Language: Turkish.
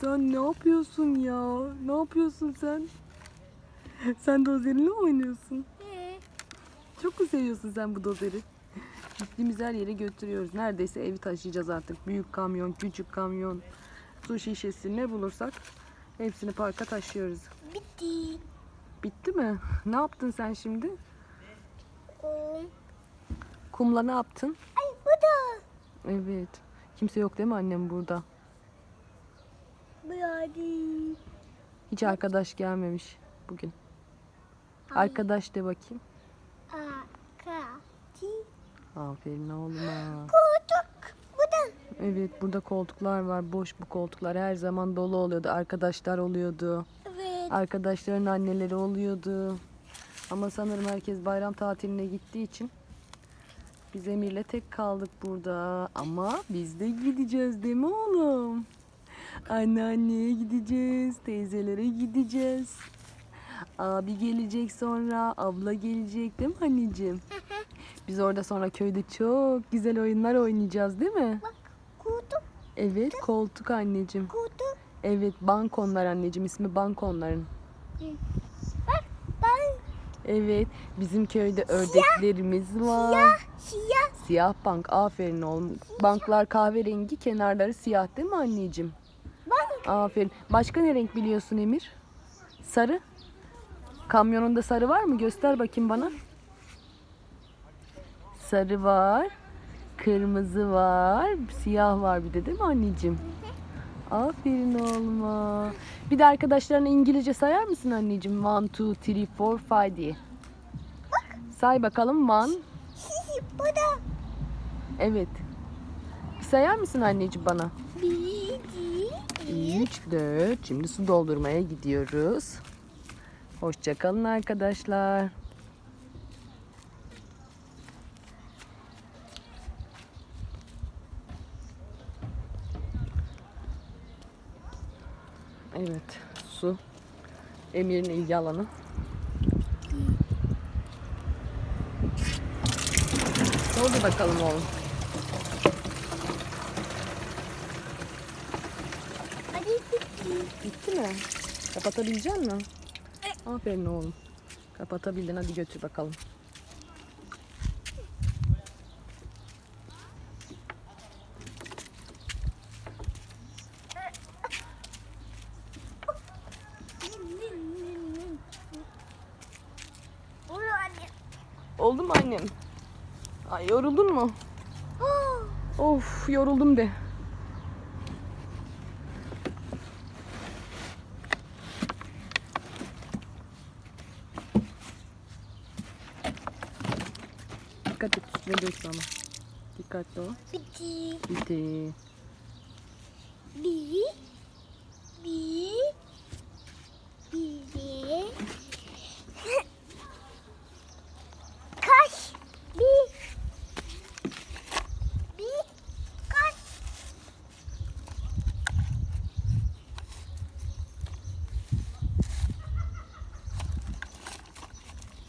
Sen ne yapıyorsun ya? Ne yapıyorsun sen? Sen dozerinle mi oynuyorsun? Çok mu seviyorsun sen bu dozeri? Gittiğimiz her yere götürüyoruz. Neredeyse evi taşıyacağız artık. Büyük kamyon, küçük kamyon, su şişesi ne bulursak hepsini parka taşıyoruz. bitti. Bitti mi? Ne yaptın sen şimdi? Oo. Kumla ne yaptın? Evet. Kimse yok değil mi annem burada? Brady. Hiç arkadaş gelmemiş bugün. Hayır. Arkadaş de bakayım. Akati. Aferin oğluma. Koltuk. Bu da. Evet burada koltuklar var. Boş bu koltuklar. Her zaman dolu oluyordu. Arkadaşlar oluyordu. Evet. Arkadaşların anneleri oluyordu. Ama sanırım herkes bayram tatiline gittiği için biz Emir'le tek kaldık burada. Ama biz de gideceğiz değil mi oğlum? Anneanneye gideceğiz, teyzelere gideceğiz. Abi gelecek sonra, abla gelecek değil mi anneciğim? Biz orada sonra köyde çok güzel oyunlar oynayacağız değil mi? Bak koltuk. Evet, koltuk anneciğim. Koltuk. Evet, bankonlar anneciğim. ismi bankonların. Bak ben Evet, bizim köyde ördeklerimiz var. siyah siyah. Siyah bank, aferin oğlum. Banklar kahverengi, kenarları siyah değil mi anneciğim? Bak Aferin. Başka ne renk biliyorsun Emir? Sarı. Kamyonunda sarı var mı? Göster bakayım bana. Sarı var. Kırmızı var. Siyah var bir de değil mi anneciğim? Aferin oğluma. Bir de arkadaşlarına İngilizce sayar mısın anneciğim? One, two, three, four, five diye. Say bakalım. One. bu da. Evet. Bir sayar mısın anneciğim bana? Bir, 3, 4. Şimdi su doldurmaya gidiyoruz. Hoşçakalın arkadaşlar. Evet, su. Emir'in ilgi alanı. Doldur bakalım oğlum. Hadi bitti. Bitti mi? Kapatabilecek misin? Aferin oğlum. Kapatabildin hadi götür bakalım. Oldu mu annem? Ay yoruldun mu? Of yoruldum de. Dikkat et üstüne dökme ama. Dikkatli ol. bitti. Bitti. Bir,